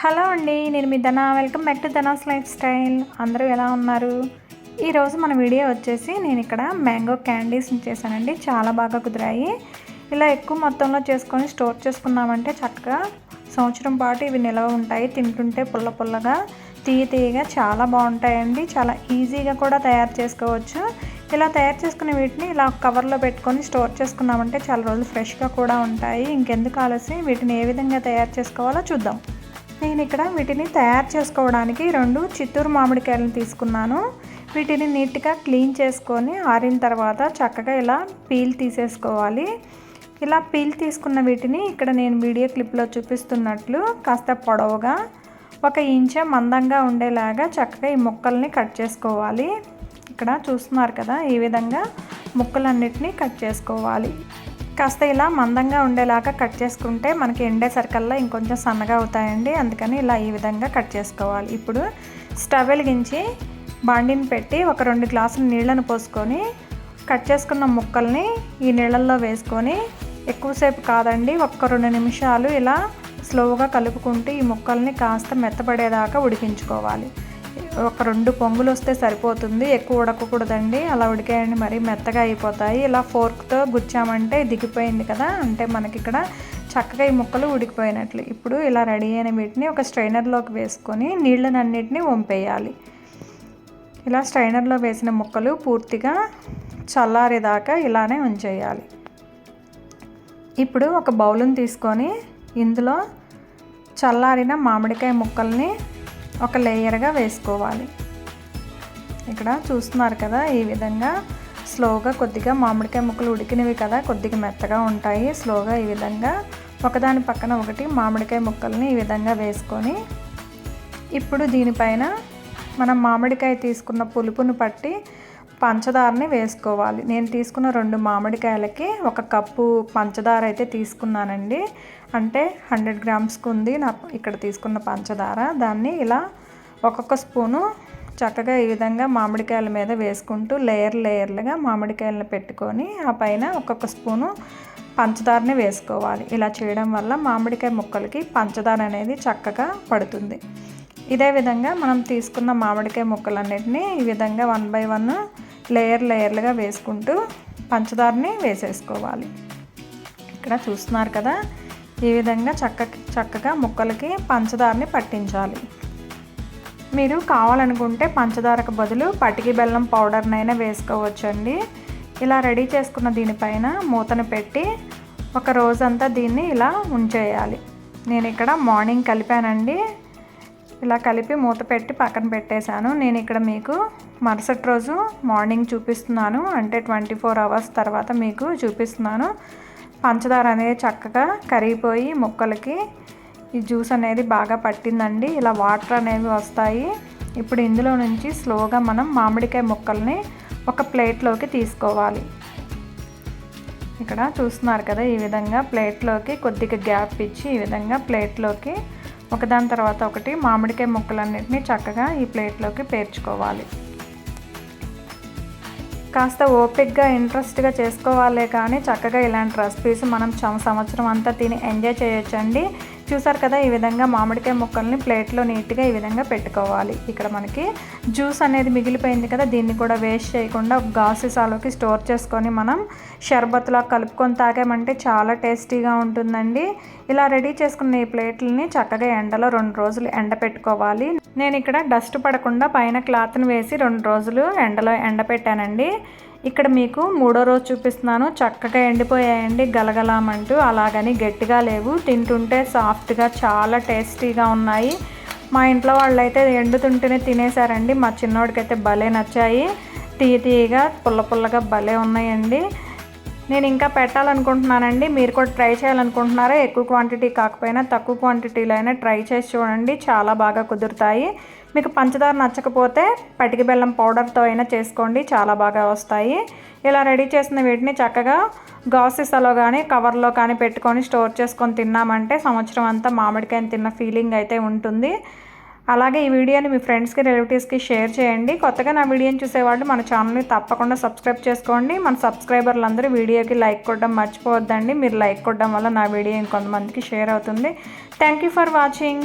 Hello అండి నేను మీ Dhana. Welcome back to Dhana's lifestyle. అందరూ ఎలా ఉన్నారు? ఈరోజు మన వీడియో వచ్చేసి నేను ఇక్కడ మ్యాంగో క్యాండీస్ చేశానండి. చాలా బాగా కుదిరాయి. ఇలా ఎక్కువ మొత్తంలో చేసుకొని స్టోర్ చేసుకున్నామంటే చక్కగా సంవత్సరం పాటు ఇవి నిల్వ ఉంటాయి. తింటుంటే పుల్ల పుల్లగా తీయ తీయగా చాలా బాగుంటాయండి. చాలా ఈజీగా కూడా తయారు చేసుకోవచ్చు. ఇలా తయారు చేసుకునే వీటిని ఇలా కవర్లో పెట్టుకొని స్టోర్ చేసుకున్నామంటే చాలా రోజులు ఫ్రెష్గా కూడా ఉంటాయి. ఇంకెందుకు ఆలస్యం? వీటిని ఏ విధంగా తయారు చేసుకోవాలో చూద్దాం. నేను ఇక్కడ వీటిని తయారు చేసుకోవడానికి రెండు చిత్తూరు మామిడికాయలను తీసుకున్నాను. వీటిని నీట్గా క్లీన్ చేసుకొని ఆరిన తర్వాత చక్కగా ఇలా పీల్ తీసేసుకోవాలి. ఇలా పీల్ తీసుకున్న వీటిని ఇక్కడ నేను వీడియో క్లిప్లో చూపిస్తున్నట్లు కాస్త పొడవుగా ఒక ఇంచ మందంగా ఉండేలాగా చక్కగా ఈ ముక్కల్ని కట్ చేసుకోవాలి. ఇక్కడ చూస్తున్నారు కదా ఈ విధంగా ముక్కలన్నిటినీ కట్ చేసుకోవాలి. కాస్త ఇలా మందంగా ఉండేలాగా కట్ చేసుకుంటే మనకి ఎండే సరికల్లా ఇంకొంచెం సన్నగా అవుతాయండి. అందుకని ఇలా ఈ విధంగా కట్ చేసుకోవాలి. ఇప్పుడు స్టవ్ వెలిగించి బాండిని పెట్టి ఒక రెండు గ్లాసుల నీళ్ళను పోసుకొని కట్ చేసుకున్న ముక్కల్ని ఈ నీళ్ళల్లో వేసుకొని ఎక్కువసేపు కాదండి ఒక్క రెండు నిమిషాలు ఇలా స్లోగా కలుపుకుంటూ ఈ ముక్కల్ని కాస్త మెత్తపడేదాకా ఉడికించుకోవాలి. ఒక రెండు పొంగులు వస్తే సరిపోతుంది. ఎక్కువ ఉడకకూడదండి. అలా ఉడికాయండి. మరి మెత్తగా అయిపోతాయి. ఇలా ఫోర్క్తో గుచ్చామంటే దిగిపోయింది కదా. అంటే మనకి ఇక్కడ చక్కగా ఈ ముక్కలు ఉడికిపోయినట్లు. ఇప్పుడు ఇలా రెడీ అయిన వీటిని ఒక స్ట్రైనర్లోకి వేసుకొని నీళ్ళనన్నిటిని వంపేయాలి. ఇలా స్ట్రైనర్లో వేసిన ముక్కలు పూర్తిగా చల్లారేదాకా ఇలానే ఉంచేయాలి. ఇప్పుడు ఒక బౌల్ని తీసుకొని ఇందులో చల్లారిన మామిడికాయ ముక్కల్ని ఒక లేయర్గా వేసుకోవాలి. ఇక్కడ చూస్తున్నారు కదా ఈ విధంగా స్లోగా కొద్దిగా మామిడికాయ ముక్కలు ఉడికినవి కదా కొద్దిగా మెత్తగా ఉంటాయి. స్లోగా ఈ విధంగా ఒకదాని పక్కన ఒకటి మామిడికాయ ముక్కల్ని ఈ విధంగా వేసుకొని ఇప్పుడు దీనిపైన మనం మామిడికాయ తీసుకున్న పులుపును పట్టి పంచదారని వేసుకోవాలి. నేను తీసుకున్న రెండు మామిడికాయలకి ఒక కప్పు పంచదార అయితే తీసుకున్నానండి. అంటే హండ్రెడ్ గ్రామ్స్కి ఉంది నా ఇక్కడ తీసుకున్న పంచదార. దాన్ని ఇలా ఒక్కొక్క స్పూను చక్కగా ఈ విధంగా మామిడికాయల మీద వేసుకుంటూ లేయర్ లేయర్లుగా మామిడికాయలను పెట్టుకొని ఆ పైన ఒక్కొక్క స్పూను పంచదారని వేసుకోవాలి. ఇలా చేయడం వల్ల మామిడికాయ ముక్కలకి పంచదార అనేది చక్కగా పడుతుంది. ఇదే విధంగా మనం తీసుకున్న మామిడికాయ ముక్కలన్నిటిని ఈ విధంగా వన్ బై వన్ లేయర్ లేయర్లుగా వేసుకుంటూ పంచదారని వేసేసుకోవాలి. ఇక్కడ చూస్తున్నారు కదా ఈ విధంగా చక్క చక్కగా ముక్కలకి పంచదారని పట్టించాలి. మీరు కావాలనుకుంటే పంచదారకు బదులు పటికి బెల్లం పౌడర్నైనా వేసుకోవచ్చండి. ఇలా రెడీ చేసుకున్న దీనిపైన మూతను పెట్టి ఒక రోజంతా దీన్ని ఇలా ఉంచేయాలి. నేను ఇక్కడ మార్నింగ్ కలిపానండి. ఇలా కలిపి మూత పెట్టి పక్కన పెట్టేశాను. నేను ఇక్కడ మీకు మరుసటి రోజు మార్నింగ్ చూపిస్తున్నాను. అంటే ట్వంటీ ఫోర్ అవర్స్ తర్వాత మీకు చూపిస్తున్నాను. పంచదార అనేది చక్కగా కరిగిపోయి ముక్కలకి ఈ జ్యూస్ అనేది బాగా పట్టిందండి. ఇలా వాటర్ అనేవి వస్తాయి. ఇప్పుడు ఇందులో నుంచి స్లోగా మనం మామిడికాయ ముక్కల్ని ఒక ప్లేట్లోకి తీసుకోవాలి. ఇక్కడ చూస్తున్నారు కదా ఈ విధంగా ప్లేట్లోకి కొద్దిగా గ్యాప్ ఇచ్చి ఈ విధంగా ప్లేట్లోకి ఒకదాని తర్వాత ఒకటి మామిడికాయ ముక్కలన్నింటినీ చక్కగా ఈ ప్లేట్లోకి పేర్చుకోవాలి. కాస్త ఓపిక్గా ఇంట్రెస్ట్గా చేసుకోవాలే కానీ చక్కగా ఇలాంటి రెసిపీస్ మనం సంవత్సరం అంతా తిని ఎంజాయ్ చేయొచ్చండి. చూసారు కదా ఈ విధంగా మామిడికాయ ముక్కల్ని ప్లేట్లో నీట్గా ఈ విధంగా పెట్టుకోవాలి. ఇక్కడ మనకి జ్యూస్ అనేది మిగిలిపోయింది కదా దీన్ని కూడా వేస్ట్ చేయకుండా గాసిసాలోకి స్టోర్ చేసుకొని మనం షర్బత్లా కలుపుకొని తాగామంటే చాలా టేస్టీగా ఉంటుందండి. ఇలా రెడీ చేసుకున్న ఈ ప్లేట్లని చక్కగా ఎండలో రెండు రోజులు ఎండ పెట్టుకోవాలి. నేను ఇక్కడ డస్ట్ పడకుండా పైన క్లాత్ని వేసి రెండు రోజులు ఎండలో ఎండ పెట్టానండి ఇక్కడ మీకు మూడో రోజు చూపిస్తున్నాను. చక్కగా ఎండిపోయాయండి. గలగలామంటూ అలాగని గట్టిగా లేవు. తింటుంటే సాఫ్ట్గా చాలా టేస్టీగా ఉన్నాయి. మా ఇంట్లో వాళ్ళైతే ఎండుతుంటేనే తినేశారండి. మా చిన్నోడికైతే భలే నచ్చాయి. తీయ తీయగా పుల్ల పుల్లగా భలే ఉన్నాయండి. నేను ఇంకా పెట్టాలనుకుంటున్నానండి. మీరు కూడా ట్రై చేయాలనుకుంటున్నారా? ఎక్కువ క్వాంటిటీ కాకపోయినా తక్కువ క్వాంటిటీలో అయినా ట్రై చేసి చూడండి. చాలా బాగా కుదురుతాయి. మీకు పంచదార నచ్చకపోతే పటికి బెల్లం పౌడర్తో అయినా చేసుకోండి. చాలా బాగా వస్తాయి. ఇలా రెడీ చేసిన వీటిని చక్కగా గాసిసలో కానీ కవర్లో కానీ పెట్టుకొని స్టోర్ చేసుకొని తిన్నామంటే సంవత్సరం అంతా మామిడికాయని తిన్న ఫీలింగ్ అయితే ఉంటుంది. అలాగే ఈ వీడియోని మీ ఫ్రెండ్స్కి రిలేటివ్స్కి షేర్ చేయండి. కొత్తగా నా వీడియోని చూసేవాళ్ళు మన ఛానల్ని తప్పకుండా సబ్స్క్రైబ్ చేసుకోండి. మన సబ్స్క్రైబర్లు అందరూ వీడియోకి లైక్ కొట్టడం మర్చిపోవద్దండి. మీరు లైక్ కొట్టడం వల్ల నా వీడియో ఇంకొంతమందికి షేర్ అవుతుంది. Thank you for watching.